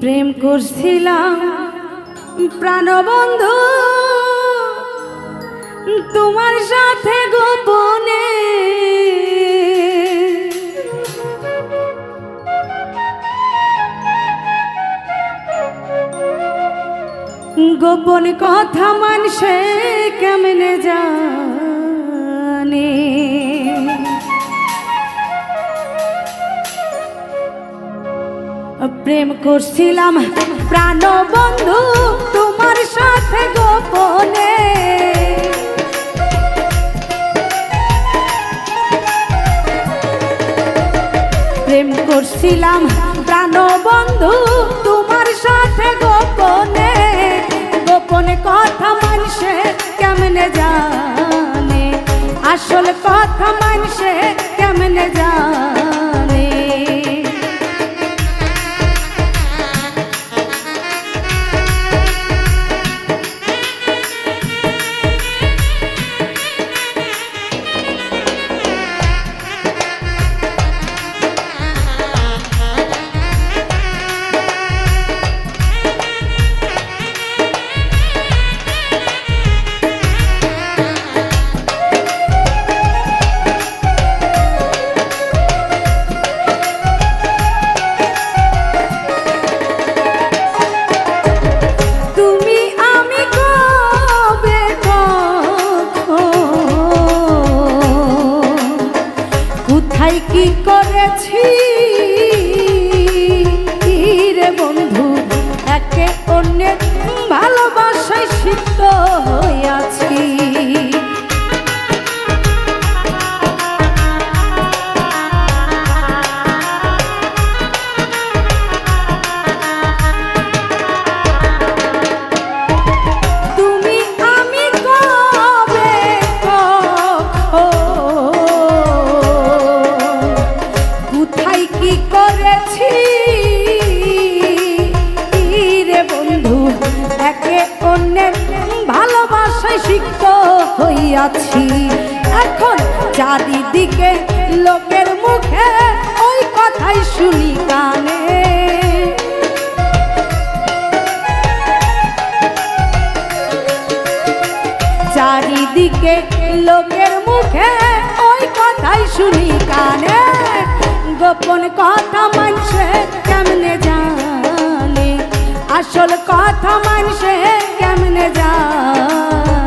প্রেম করছিলাম। প্রাণবন্ধু তোমার সাথে গোপনে। গোপন কথা মানুষে কেমনে জানে? প্রেম করছিলাম। প্রাণ বন্ধু তোমার সাথে গোপনে। প্রেম করছিলাম প্রাণ বন্ধু তোমার সাথে গোপনে। গোপনে কথা মানুষে কেমনে জানে? আসল কথা মানুষে কেমনে জানে? কোথায় কি করেছি? রে বন্ধু একে অন্যের ভালোবাসায় সিদ্ধ হইয়াছি হইয়াছি। এখন চারিদিকে লোকের মুখে ওই কথাই শুনি কানে চারিদিকে লোকের মুখে ওই কথাই শুনি কানে গোপন কথা মানুষে কেমনে জানে? আসল কথা মানুষে কেমনে জানে?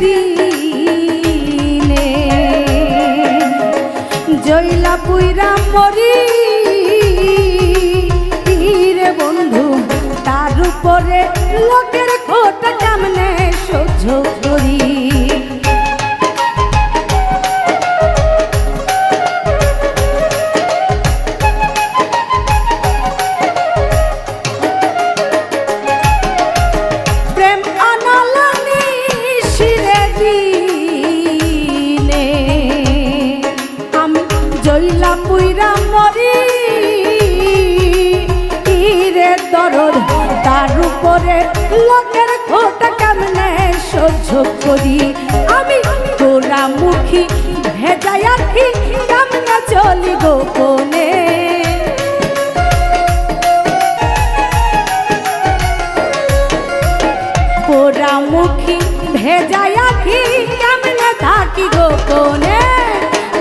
দিনে। জৈলা পুইরা মরি রে বন্ধু তার উপরে লোকের খোটা কেমনে সহ্য করি। আমি গোরা মুখী, ভেজাই আখি কেমনে চলি গোপনে। পোড়ামুখী ভেজাই আখি কেমনে থাকি গোপনে।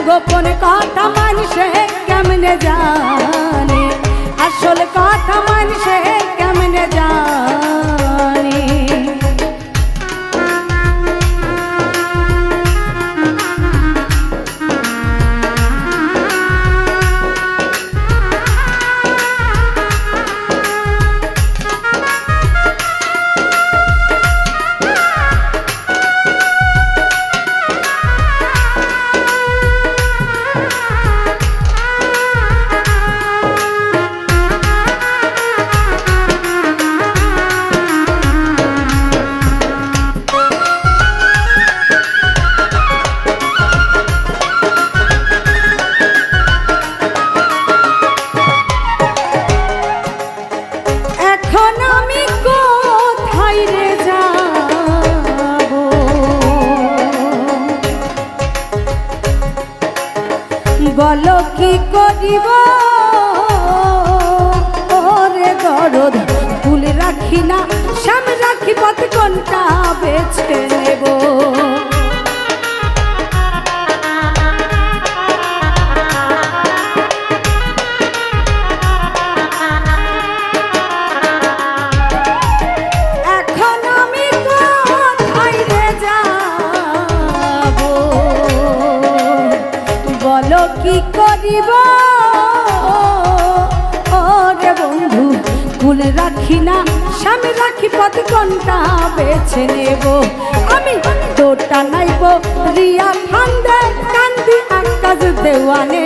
গোপন কথা মানুষে কেমনে জানে? আসল কথা মানুষে কেমনে জানে? করিব। ওরে গরদ ফুল রাখি না সামনে রাখি পথ কোনটা বেছে নেব? ফুল রাখি না। স্বামী রাখি পথ কোনটা বেছে নেব। আমি তোটা নাইব, রিয়া খান্দে, কান্দি আকাশ দেওয়ানে।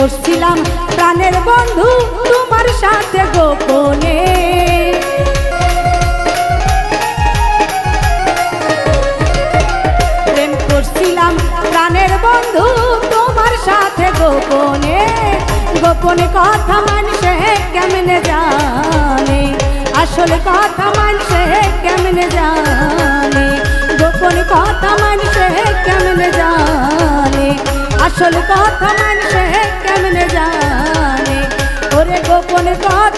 করছিলাম প্রাণের বন্ধু তোমার সাথে গোপনে। প্রেম করছিলাম প্রাণের বন্ধু তোমার সাথে গোপনে। গোপনে কথা মানুষে কেমনে জানে? আসল কথা মানুষে কেমনে জানে? গোপনে কথা মানুষে কেমনে জানে? আসল কথা মানুষে কেমনে